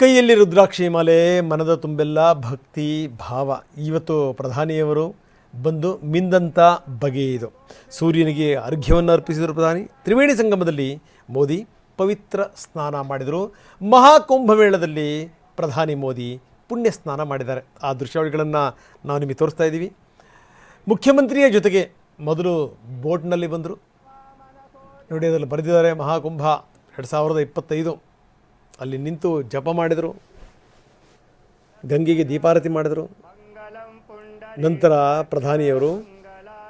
ಕೈಯಲ್ಲಿ ರುದ್ರಾಕ್ಷಿ ಮಾಲೆ, ಮನದ ತುಂಬೆಲ್ಲ ಭಕ್ತಿ, ಭಾವ. ಇವತ್ತು ಪ್ರಧಾನಿಯವರು ಬಂದು ಮಿಂದಂತ ಬಗೆಯಿದು ಸೂರ್ಯನಿಗೆ ಅರ್ಘ್ಯವನ್ನು ಅರ್ಪಿಸಿದರು ಪ್ರಧಾನಿ. ತ್ರಿವೇಣಿ ಸಂಗಮದಲ್ಲಿ ಮೋದಿ ಪವಿತ್ರ ಸ್ನಾನ ಮಾಡಿದರು. ಮಹಾಕುಂಭಮೇಳದಲ್ಲಿ ಪ್ರಧಾನಿ ಮೋದಿ ಪುಣ್ಯ ಸ್ನಾನ ಮಾಡಿದ್ದಾರೆ. ಆ ದೃಶ್ಯಾವಳಿಗಳನ್ನು ನಾವು ನಿಮಗೆ ತೋರಿಸ್ತಾ ಇದ್ದೀವಿ. ಮುಖ್ಯಮಂತ್ರಿಯ ಜೊತೆಗೆ ಮೊದಲು ಬೋಟ್ನಲ್ಲಿ ಬಂದರು. ನೋಡಿ, ಅದರಲ್ಲಿ ಬರೆದಿದ್ದಾರೆ ಮಹಾಕುಂಭ. ಎರಡು ಸಾವಿರದ ಇಪ್ಪತ್ತೈದು. ಅಲ್ಲಿ ನಿಂತು ಜಪ ಮಾಡಿದರು, ಗಂಗೆಗೆ ದೀಪಾರತಿ ಮಾಡಿದರು. ನಂತರ ಪ್ರಧಾನಿಯವರು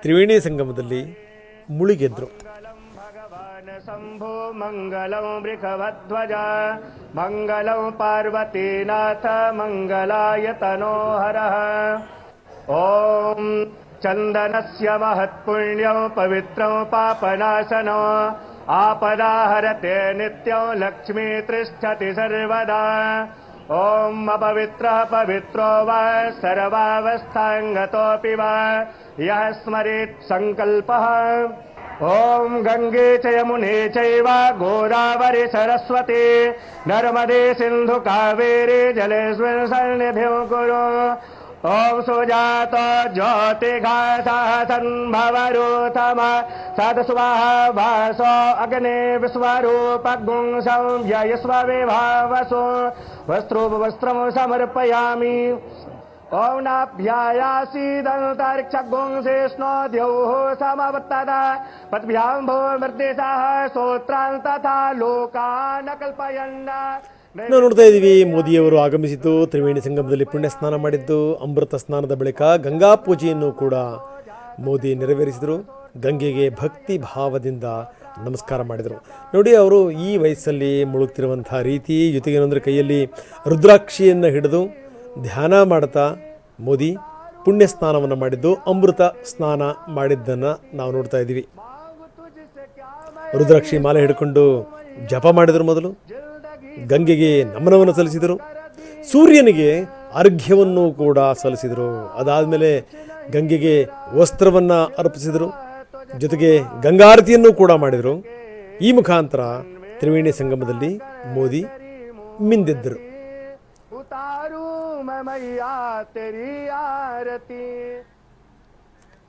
ತ್ರಿವೇಣಿ ಸಂಗಮದಲ್ಲಿ ಮುಳುಗೆದ್ರು. ಶಂಭೋ ಮಂಗಲಂ ವೃಷಭಧ್ವಜ ಮಂಗಲಂ ಪಾರ್ವತೀನಾಥ ಮಂಗಲಾಯತನೋಹರ ಓಂ ಚಂದನಸ್ಯ ಮಹತ್ಪುಣ್ಯಂ ಪವಿತ್ರಂ ಪಾಪನಾಶನ आपदाहरते नित्यं लक्ष्मी तिष्ठति सर्वदा ॐ अपवित्रः पवित्रो वा सर्वावस्थाङ्गतोऽपि वा यः स्मरेत् सङ्कल्पः ॐ गङ्गे च यमुने चैव गोदावरि सरस्वती नर्मदे सिन्धु कावेरी जलेऽस्मिन् सन्निधिं कुरु ॐ सुजात ज्योतिघासः सम्भवरूथम सदस्वाहा वासो अग्ने विश्वरूपगुंसं व्ययस्व विभावसो वस्त्रोपवस्त्रं समर्पयामि। ॐ नाभ्यायासीदन्तरिक्षगुंसेष्णो द्यौः समवत्तदा पद्भ्यां भो मृदेशः स्तोत्रान् तथा लोकान् कल्पयन् ನಾವು ನೋಡ್ತಾ ಇದ್ದೀವಿ, ಮೋದಿಯವರು ಆಗಮಿಸಿದ್ದು, ತ್ರಿವೇಣಿ ಸಂಗಮದಲ್ಲಿ ಪುಣ್ಯ ಸ್ನಾನ ಮಾಡಿದ್ದು, ಅಮೃತ ಸ್ನಾನದ ಬಳಿಕ ಗಂಗಾ ಪೂಜೆಯನ್ನು ಕೂಡ ಮೋದಿ ನೆರವೇರಿಸಿದರು. ಗಂಗೆಗೆ ಭಕ್ತಿ ಭಾವದಿಂದ ನಮಸ್ಕಾರ ಮಾಡಿದರು. ನೋಡಿ, ಅವರು ಈ ವಯಸ್ಸಲ್ಲಿ ಮುಳುಗ್ತಿರುವಂಥ ರೀತಿ, ಜೊತೆಗೆ ಏನಂದರೆ ಕೈಯಲ್ಲಿ ರುದ್ರಾಕ್ಷಿಯನ್ನು ಹಿಡಿದು ಧ್ಯಾನ ಮಾಡ್ತಾ ಮೋದಿ ಪುಣ್ಯ ಸ್ನಾನವನ್ನು ಮಾಡಿದ್ದು, ಅಮೃತ ಸ್ನಾನ ಮಾಡಿದ್ದನ್ನು ನಾವು ನೋಡ್ತಾ ಇದ್ದೀವಿ. ರುದ್ರಾಕ್ಷಿ ಮಾಲೆ ಹಿಡ್ಕೊಂಡು ಜಪ ಮಾಡಿದರು ಮೊದಲು. ಗಂಗೆಗೆ ನಮನವನ್ನು ಸಲ್ಲಿಸಿದರು ಸೂರ್ಯನಿಗೆ ಅರ್ಘ್ಯವನ್ನು ಕೂಡ ಸಲ್ಲಿಸಿದರು ಅದಾದಮೇಲೆ ಗಂಗೆಗೆ ವಸ್ತ್ರವನ್ನು ಅರ್ಪಿಸಿದರು ಜೊತೆಗೆ ಗಂಗಾರತಿಯನ್ನು ಕೂಡ ಮಾಡಿದರು ಈ ಮುಖಾಂತರ ತ್ರಿವೇಣಿ ಸಂಗಮದಲ್ಲಿ ಮೋದಿ ಮಿಂದಿದ್ದರು उतारू मैं मैया तेरी आरती